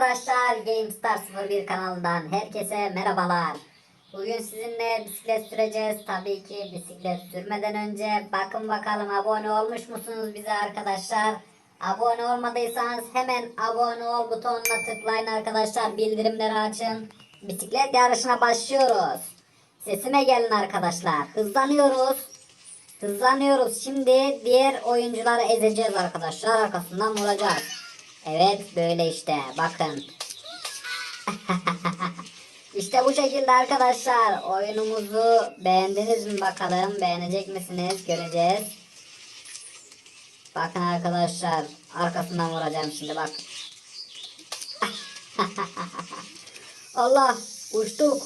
Arkadaşlar GameStar 01 kanalından herkese merhabalar. Bugün sizinle bisiklet süreceğiz. Tabii ki bisiklet sürmeden önce bakın bakalım abone olmuş musunuz bize arkadaşlar? Abone olmadıysanız hemen abone ol butonuna tıklayın arkadaşlar. Bildirimleri açın. Bisiklet yarışına başlıyoruz. Sesime gelin arkadaşlar. Hızlanıyoruz. Hızlanıyoruz. Şimdi diğer oyuncuları ezeceğiz arkadaşlar. Arkasından vuracağız. Evet böyle işte. Bakın. işte bu şekilde arkadaşlar. Oyunumuzu beğendiniz mi bakalım? Beğenecek misiniz? Göreceğiz. Bakın arkadaşlar. Arkasından vuracağım şimdi bak. Allah uçtuk.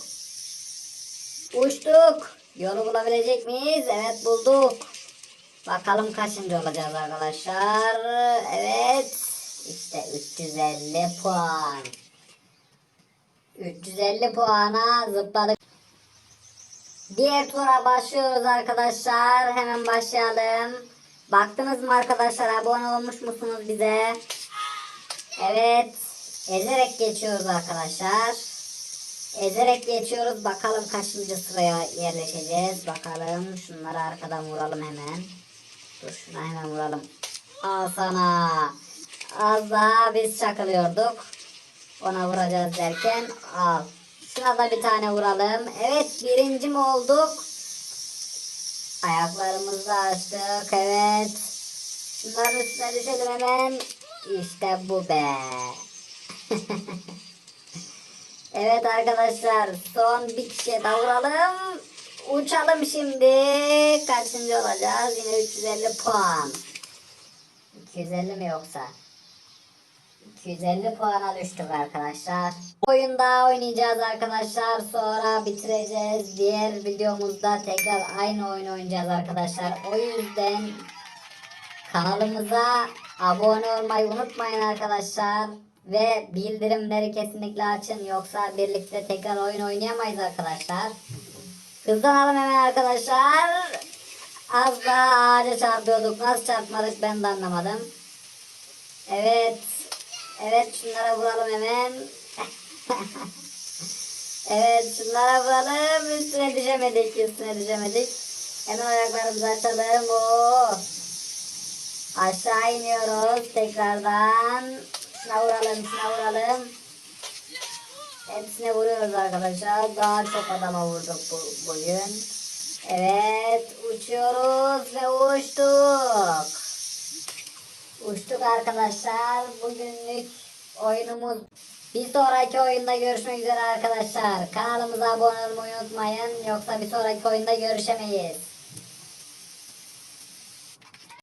Uçtuk. Yolu bulabilecek miyiz? Evet bulduk. Bakalım kaçıncı olacağız arkadaşlar. Evet. İşte 350 puan. 350 puana zıpladık. Diğer tura başlıyoruz arkadaşlar. Hemen başlayalım. Baktınız mı arkadaşlar abone olmuş musunuz bize? Evet. Ezerek geçiyoruz arkadaşlar. Ezerek geçiyoruz. Bakalım kaçıncı sıraya yerleşeceğiz. Bakalım. Şunları arkadan vuralım hemen. Dur şuna hemen vuralım. Al sana. Az daha biz çakılıyorduk. Ona vuracağız derken al. Şuna da bir tane vuralım. Evet birinci mi olduk? Ayaklarımızı açtık. Evet. Şunların üstüne düşelim hemen. İşte bu be. Evet arkadaşlar son bir kişiye daha vuralım. Uçalım şimdi. Kaçıncı olacağız? Yine 350 puan. 250 mi yoksa? 250 puana düştük arkadaşlar. Oyunda oynayacağız arkadaşlar. Sonra bitireceğiz. Diğer videomuzda tekrar aynı oyun oynayacağız arkadaşlar. O yüzden kanalımıza abone olmayı unutmayın arkadaşlar. Ve bildirimleri kesinlikle açın. Yoksa birlikte tekrar oyun oynayamayız arkadaşlar. Hızlanalım hemen arkadaşlar. Az daha ağaca çarpıyorduk. Nasıl çarpmadık ben de anlamadım. Evet. Evet şunlara vuralım hemen. evet şunlara vuralım. Üstüne düşemedik. Üstüne düşemedik. Hemen ayaklarımızı açalım. Oo. Aşağı iniyoruz tekrardan. Şuna vuralım, şuna vuralım. Hepsine vuruyoruz arkadaşlar. Daha çok adama vurduk bu, bugün. Evet, uçuyoruz ve uçtuk. Uçtuk arkadaşlar. Bugünlük oyunumuz. Bir sonraki oyunda görüşmek üzere arkadaşlar. Kanalımıza abone olmayı unutmayın. Yoksa bir sonraki oyunda görüşemeyiz.